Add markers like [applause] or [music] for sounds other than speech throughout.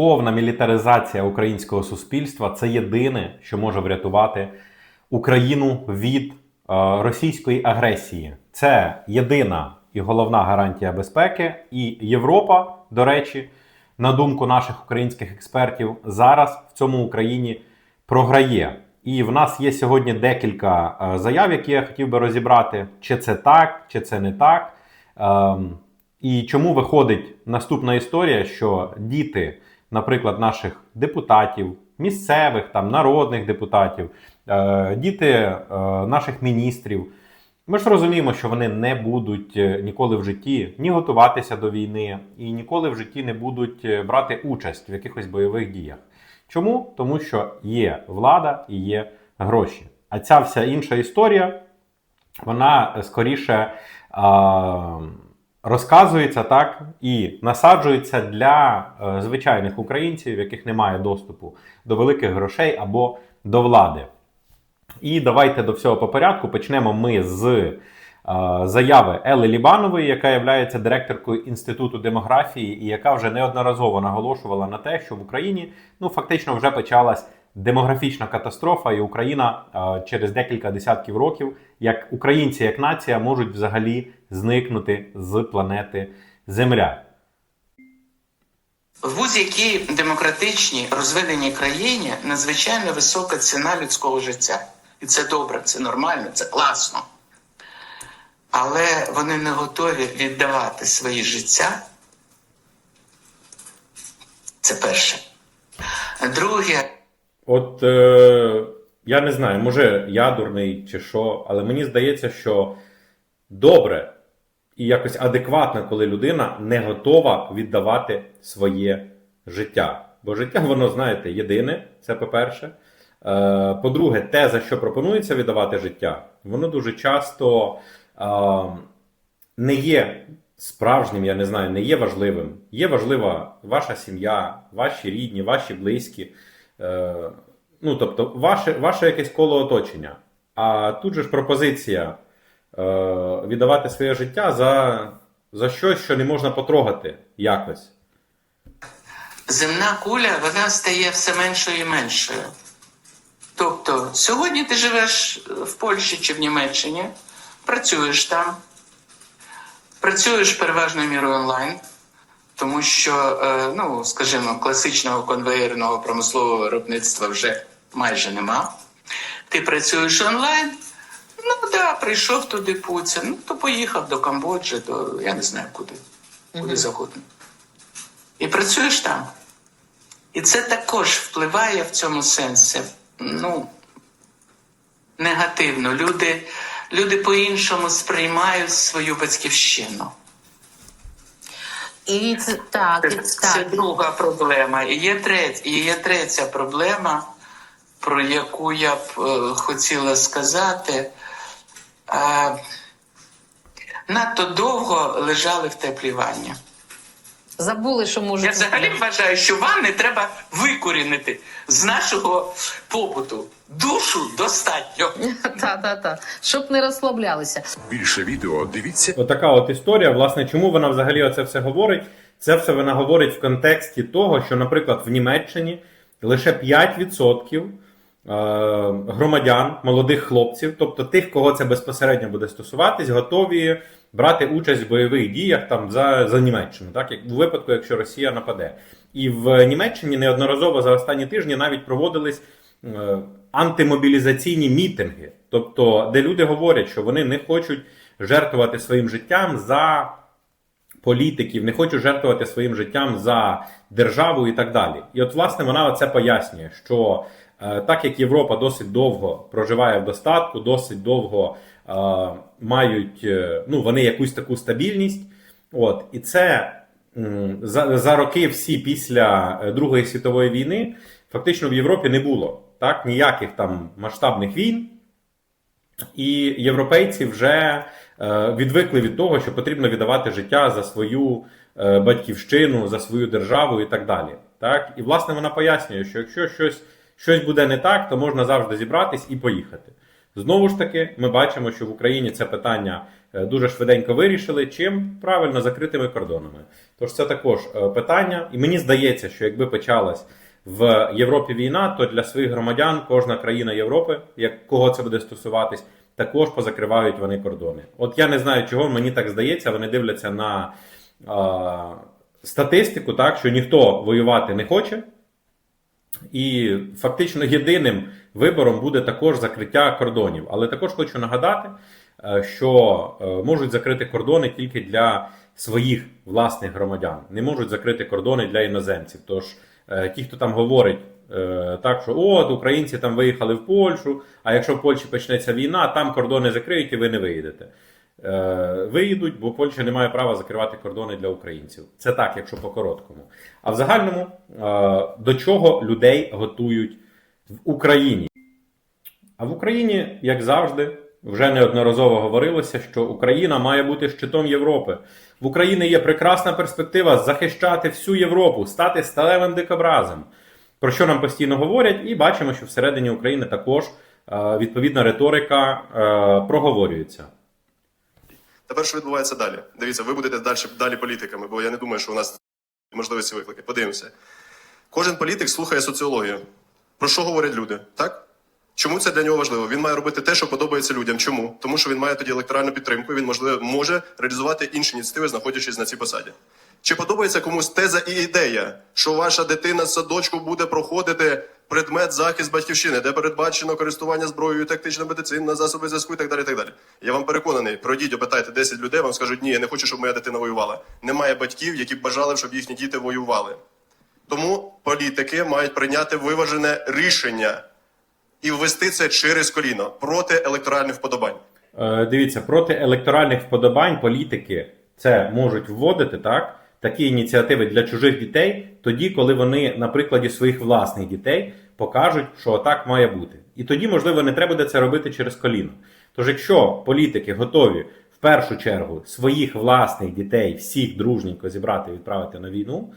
повна мілітаризація українського суспільства це єдине, що може врятувати Україну від е, російської агресії. Це єдина і головна гарантія безпеки. І Європа, до речі, на думку наших українських експертів, зараз в цьому Україні програє. І в нас є сьогодні декілька е, заяв, які я хотів би розібрати, чи це так, чи це не так. Ем, і чому виходить наступна історія, що діти, наприклад, наших депутатів, місцевих, там, народних депутатів, е, діти е, наших міністрів, ми ж розуміємо, що вони не будуть е, ніколи в житті ні готуватися до війни, і ніколи в житті не будуть брати участь в якихось бойових діях. Чому? Тому що є влада і є гроші. А ця вся інша історія, вона скоріше розказується так і насаджується для е, звичайних українців, яких немає доступу до великих грошей або до влади. І давайте до всього по порядку. Почнемо ми з е, заяви Ели Лібанової, яка є директоркою Інституту демографії, і яка вже неодноразово наголошувала на те, що в Україні ну фактично вже почалась демографічна катастрофа, і Україна е, через декілька десятків років, як українці, як нація, можуть взагалі зникнути з планети Земля. В будь-якій демократичній розвиненій країні надзвичайно висока ціна людського життя. І це добре, це нормально, це класно. Але вони не готові віддавати свої життя. Це перше. Друге, От е, я не знаю, може я чи що, але мені здається, що добре і якось адекватно, коли людина не готова віддавати своє життя. Бо життя, воно, знаєте, єдине, це по-перше. Е, по-друге, те, за що пропонується віддавати життя, воно дуже часто е, не є справжнім, я не знаю, не є важливим. Є важлива ваша сім'я, ваші рідні, ваші близькі. Е, ну, тобто, ваше, ваше якесь коло оточення. А тут же ж пропозиція е, віддавати своє життя за, за щось, що не можна потрогати якось. земна куля вона стає все меншою і меншою. Тобто, сьогодні ти живеш в Польщі чи в Німеччині, працюєш там, працюєш переважною мірою онлайн, тому що, е, ну, скажімо, класичного конвеєрного промислового виробництва вже майже нема. Ти працюєш онлайн, ну да, прийшов туди Путін, ну то поїхав до Камбоджі, до я не знаю куди, куди завгодно. І працюєш там. І це також впливає в цьому сенсі. Ну, негативно. Люди, люди по-іншому сприймають свою батьківщину. І це так, це так. друга проблема. І є третя, і є третя проблема, про яку я б е, хотіла сказати. Е, надто довго лежали в теплій ванні. Забули, що може Я взагалі вважаю, що ванни треба викорінити з нашого побуту. Душу достатньо. [laughs] та, та, та. щоб не розслаблялися. Більше відео дивіться Отака от історія. Власне, чому вона взагалі оце все говорить? Це все вона говорить в контексті того, що, наприклад, в Німеччині лише 5% е, громадян, молодих хлопців, тобто тих, кого це безпосередньо буде стосуватись, готові брати участь в бойових діях там за, за Німеччину, так як у випадку, якщо Росія нападе. І в Німеччині неодноразово за останні тижні навіть проводились е, антимобілізаційні мітинги, тобто, де люди говорять, що вони не хочуть жертвувати своїм життям за політиків, не хочуть жертвувати своїм життям за державу і так далі. І от, власне, вона це пояснює, що е, так як Європа досить довго проживає в достатку, досить довго е, мають е, ну, вони якусь таку стабільність, от, і це за, за роки всі після е, Другої світової війни фактично в Європі не було так, ніяких там масштабних війн. І європейці вже е, відвикли від того, що потрібно віддавати життя за свою е, батьківщину, за свою державу і так далі. Так? І власне вона пояснює, що якщо щось, щось буде не так, то можна завжди зібратись і поїхати. Знову ж таки, ми бачимо, що в Україні це питання е, дуже швиденько вирішили, чим правильно закритими кордонами. Тож це також е, питання, і мені здається, що якби почалась в Європі війна, то для своїх громадян кожна країна Європи, як кого це буде стосуватись, також позакривають вони кордони. От я не знаю, чого мені так здається. Вони дивляться на е, статистику, так що ніхто воювати не хоче. І фактично єдиним вибором буде також закриття кордонів. Але також хочу нагадати, е, що е, можуть закрити кордони тільки для своїх власних громадян, не можуть закрити кордони для іноземців. Тож е, ті, хто там говорить так, що от українці там виїхали в Польщу, а якщо в Польщі почнеться війна, там кордони закриють і ви не виїдете. Е, Виїдуть, бо Польща не має права закривати кордони для українців. Це так, якщо по короткому. А в загальному е, до чого людей готують в Україні? А в Україні, як завжди, вже неодноразово говорилося, що Україна має бути щитом Європи. В Україні є прекрасна перспектива захищати всю Європу, стати сталевим дикобразом. Про що нам постійно говорять, і бачимо, що всередині України також е, відповідна риторика проговорюється. Тепер що відбувається далі? Дивіться, ви будете далі, далі політиками, бо я не думаю, що у нас можливі ці виклики. Подивимося. Кожен політик слухає соціологію. Про що говорять люди? Так? Чому це для нього важливо? Він має робити те, що подобається людям. Чому? Тому що він має тоді електоральну підтримку, він можливо може реалізувати інші ініціативи, знаходячись на цій посаді. Чи подобається комусь теза і ідея, що ваша дитина з садочку буде проходити предмет захист батьківщини, де передбачено користування зброєю, тактична медицина, засоби зв'язку і так далі. і так далі. Я вам переконаний, пройдіть, опитайте 10 людей, вам скажуть, ні, я не хочу, щоб моя дитина воювала. Немає батьків, які б бажали, щоб їхні діти воювали. Тому політики мають прийняти виважене рішення і ввести це через коліно проти електоральних вподобань. Е, Дивіться, проти електоральних вподобань політики це можуть вводити так. Такі ініціативи для чужих дітей, тоді, коли вони на прикладі своїх власних дітей покажуть, що так має бути. І тоді, можливо, не треба буде це робити через коліно. Тож, якщо політики готові в першу чергу своїх власних дітей всіх дружненько зібрати і відправити на війну,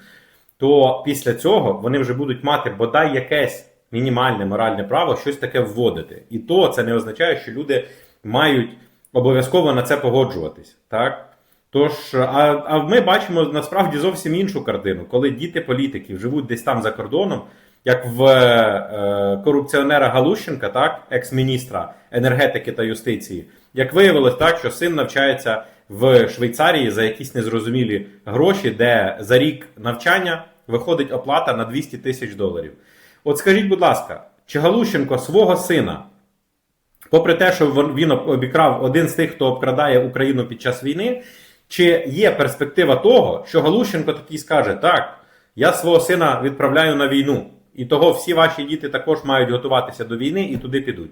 то після цього вони вже будуть мати бодай якесь мінімальне моральне право щось таке вводити. І то це не означає, що люди мають обов'язково на це погоджуватись. Так? Тож, а, а ми бачимо насправді зовсім іншу картину, коли діти політиків живуть десь там за кордоном, як в е, корупціонера Галущенка, так, екс-міністра енергетики та юстиції, як виявилось так, що син навчається в Швейцарії за якісь незрозумілі гроші, де за рік навчання виходить оплата на 200 тисяч доларів. От скажіть, будь ласка, чи Галущенко свого сина, попри те, що він обікрав один з тих, хто обкрадає Україну під час війни, чи є перспектива того, що Галущенко такий скаже: так, я свого сина відправляю на війну, і того всі ваші діти також мають готуватися до війни і туди підуть.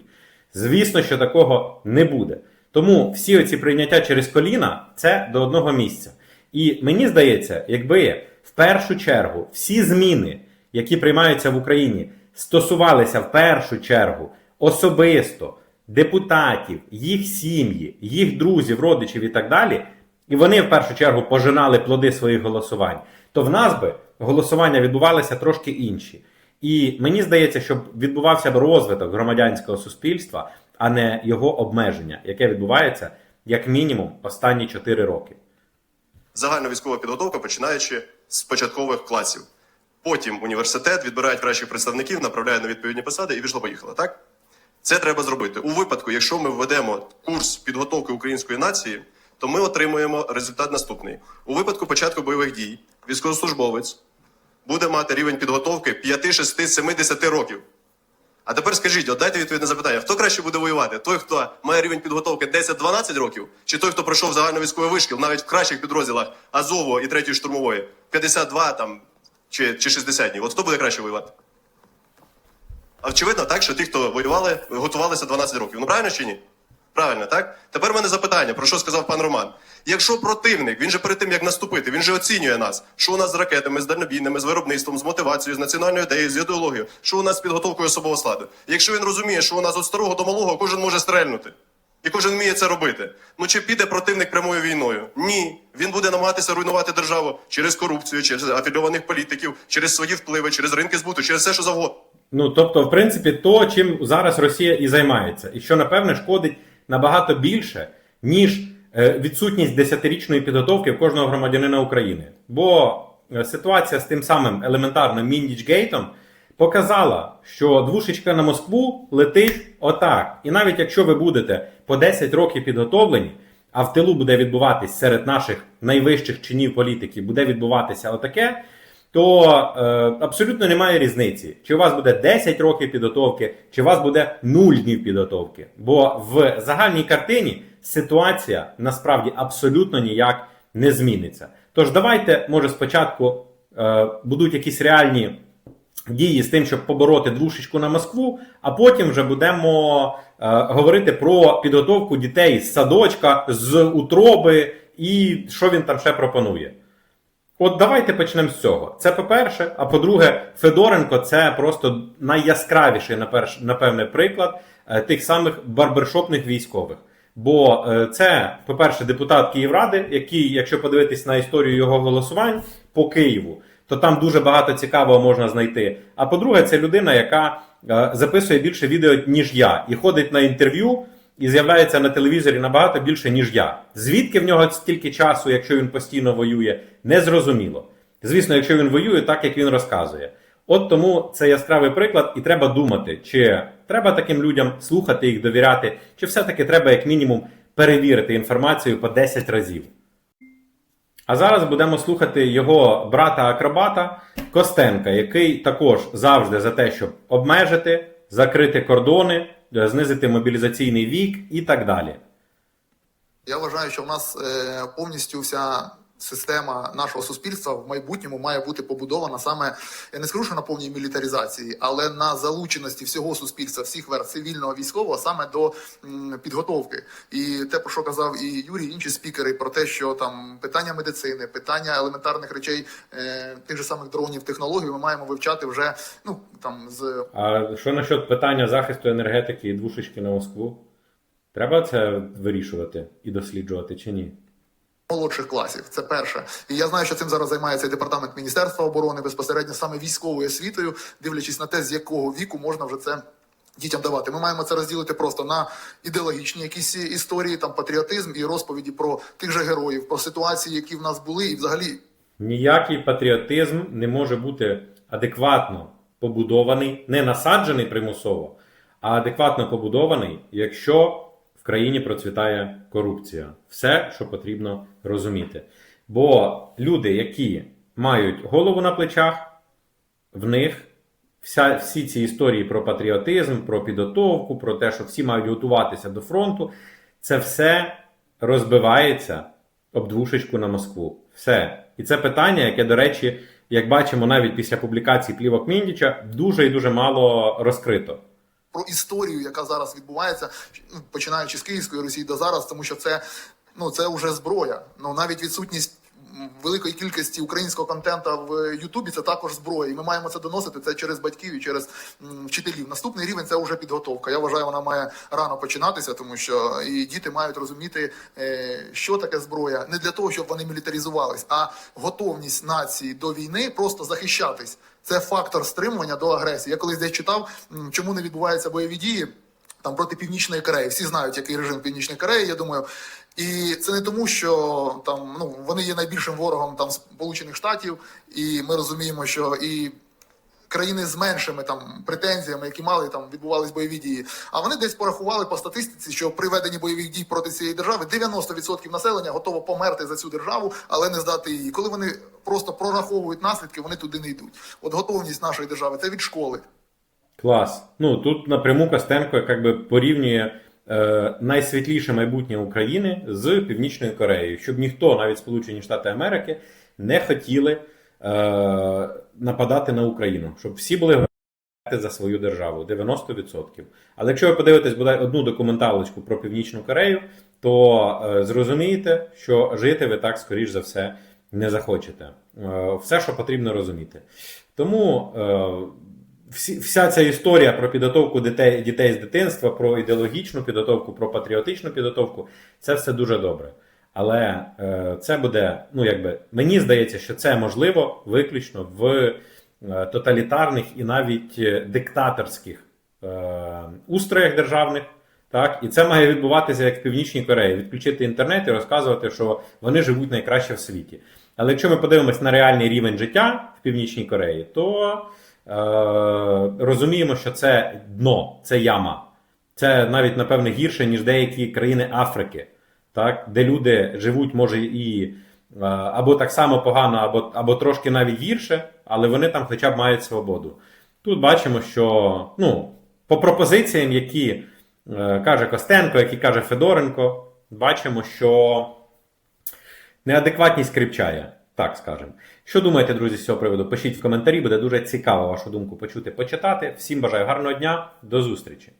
Звісно, що такого не буде. Тому всі оці прийняття через коліна це до одного місця. І мені здається, якби в першу чергу всі зміни, які приймаються в Україні, стосувалися в першу чергу особисто депутатів, їх сім'ї, їх друзів, родичів і так далі, і вони в першу чергу пожинали плоди своїх голосувань, то в нас би голосування відбувалися трошки інші. І мені здається, щоб відбувався б розвиток громадянського суспільства, а не його обмеження, яке відбувається як мінімум останні 4 роки. Загальна військова підготовка, починаючи з початкових класів. Потім університет відбирають кращих представників, направляє на відповідні посади і пішло поїхало. Так це треба зробити. У випадку, якщо ми введемо курс підготовки української нації, то ми отримуємо результат наступний: у випадку початку бойових дій військовослужбовець буде мати рівень підготовки 5, 6, 70 років. А тепер скажіть, от дайте відповідь на запитання: хто краще буде воювати? Той, хто має рівень підготовки 10-12 років, чи той, хто пройшов загальновійськовий вишкіл, навіть в кращих підрозділах Азову і 3 штурмової, 52 там чи, чи 60 днів. От хто буде краще воювати? А очевидно, так, що ті, хто воювали, готувалися 12 років. Ну правильно чи ні? Правильно, так? Тепер в мене запитання, про що сказав пан Роман. Якщо противник, він же перед тим як наступити, він же оцінює нас, що у нас з ракетами, з дальнобійними, з виробництвом, з мотивацією, з національною ідеєю, з ідеологією, що у нас з підготовкою особового складу. Якщо він розуміє, що у нас від старого до малого кожен може стрельнути, і кожен вміє це робити. Ну чи піде противник прямою війною? Ні. Він буде намагатися руйнувати державу через корупцію, через афільованих політиків, через свої впливи, через ринки збуту, через все, що завгодно. Ну, тобто, в принципі, то, чим зараз Росія і займається, і що, напевне, шкодить набагато більше, ніж е, відсутність десятирічної підготовки кожного громадянина України. Бо е, ситуація з тим самим елементарним Міндічгейтом показала, що двушечка на Москву летить отак. І навіть якщо ви будете по 10 років підготовлені, а в тилу буде відбуватись серед наших найвищих чинів політики, буде відбуватися отаке, то е, абсолютно немає різниці, чи у вас буде 10 років підготовки, чи у вас буде 0 днів підготовки. Бо в загальній картині ситуація насправді абсолютно ніяк не зміниться. Тож давайте, може, спочатку е, будуть якісь реальні дії з тим, щоб побороти двушечку на Москву, а потім вже будемо е, говорити про підготовку дітей з садочка, з утроби і що він там ще пропонує. От давайте почнемо з цього. Це по-перше. А по-друге, Федоренко це просто найяскравіший, напевне, приклад е, тих самих барбершопних військових. Бо е, це, по-перше, депутат Київради, який, якщо подивитись на історію його голосувань по Києву, то там дуже багато цікавого можна знайти. А по-друге, це людина, яка е, записує більше відео, ніж я, і ходить на інтерв'ю і з'являється на телевізорі набагато більше, ніж я. Звідки в нього стільки часу, якщо він постійно воює, незрозуміло. Звісно, якщо він воює так, як він розказує. От тому це яскравий приклад, і треба думати, чи треба таким людям слухати їх, довіряти, чи все-таки треба, як мінімум, перевірити інформацію по 10 разів. А зараз будемо слухати його брата-акробата Костенка, який також завжди за те, щоб обмежити, закрити кордони, е, знизити мобілізаційний вік і так далі. Я вважаю, що в нас е, повністю вся система нашого суспільства в майбутньому має бути побудована саме я не скажу, що на повній мілітаризації, але на залученості всього суспільства, всіх верств цивільного військового саме до підготовки. І те, про що казав і Юрій, і інші спікери, про те, що там питання медицини, питання елементарних речей, е, тих же самих дронів, технологій, ми маємо вивчати вже ну там з А що насчет питання захисту енергетики і двушечки на Москву? Треба це вирішувати і досліджувати чи ні? Молодших класів. Це перше. І я знаю, що цим зараз займається департамент Міністерства оборони безпосередньо саме військовою освітою, дивлячись на те, з якого віку можна вже це. Дітям давати. Ми маємо це розділити просто на ідеологічні якісь історії, там патріотизм і розповіді про тих же героїв, про ситуації, які в нас були, і взагалі Ніякий патріотизм не може бути адекватно побудований, не насаджений примусово, а адекватно побудований, якщо в країні процвітає корупція. Все, що потрібно розуміти. Бо люди, які мають голову на плечах, в них вся, всі ці історії про патріотизм, про підготовку, про те, що всі мають готуватися до фронту, це все розбивається об двушечку на Москву. Все. І це питання, яке, до речі, як бачимо навіть після публікації плівок Міндіча, дуже і дуже мало розкрито. Про історію, яка зараз відбувається, ну, починаючи з Київської Росії до зараз, тому що це ну це вже зброя. Ну навіть відсутність великої кількості українського контента в Ютубі це також зброя. І ми маємо це доносити це через батьків і через вчителів. Наступний рівень це вже підготовка. Я вважаю, вона має рано починатися, тому що і діти мають розуміти, е, що таке зброя, не для того, щоб вони мілітаризувались, а готовність нації до війни просто захищатись. Це фактор стримування до агресії. Я колись десь читав, чому не відбуваються бойові дії там проти Північної Кореї. Всі знають, який режим Північної Кореї, я думаю. І це не тому, що там ну вони є найбільшим ворогом там Сполучених Штатів, і ми розуміємо, що і країни з меншими там претензіями, які мали там відбувались бойові дії. А вони десь порахували по статистиці, що при веденні бойових дій проти цієї держави 90% населення готово померти за цю державу, але не здати її. Коли вони просто прораховують наслідки, вони туди не йдуть. От готовність нашої держави це від школи. Клас. Ну тут напряму Костенко якби порівнює е, найсвітліше майбутнє України з Північною Кореєю, щоб ніхто, навіть Сполучені Штати Америки, не хотіли нападати на Україну, щоб всі були за свою державу 90%. Але якщо ви подивитесь бодай одну документалочку про Північну Корею, то е, зрозумієте, що жити ви так, скоріш за все, не захочете. Е, все, що потрібно розуміти. Тому. Е, всі, вся ця історія про підготовку дітей, дітей з дитинства, про ідеологічну підготовку, про патріотичну підготовку, це все дуже добре. Але е, це буде, ну якби мені здається, що це можливо виключно в е, тоталітарних і навіть е, диктаторських устроях державних. Так, і це має відбуватися як в Північній Кореї, відключити інтернет і розказувати, що вони живуть найкраще в світі. Але якщо ми подивимось на реальний рівень життя в Північній Кореї, то е, розуміємо, що це дно, це яма. Це навіть, напевне, гірше, ніж деякі країни Африки, так, де люди живуть, може, і або так само погано, або, або трошки навіть гірше, але вони там хоча б мають свободу. Тут бачимо, що ну, по пропозиціям, які е, каже Костенко, які каже Федоренко, бачимо, що неадекватність кріпчає, так скажемо. Що думаєте, друзі, з цього приводу? Пишіть в коментарі, буде дуже цікаво вашу думку почути, почитати. Всім бажаю гарного дня, до зустрічі!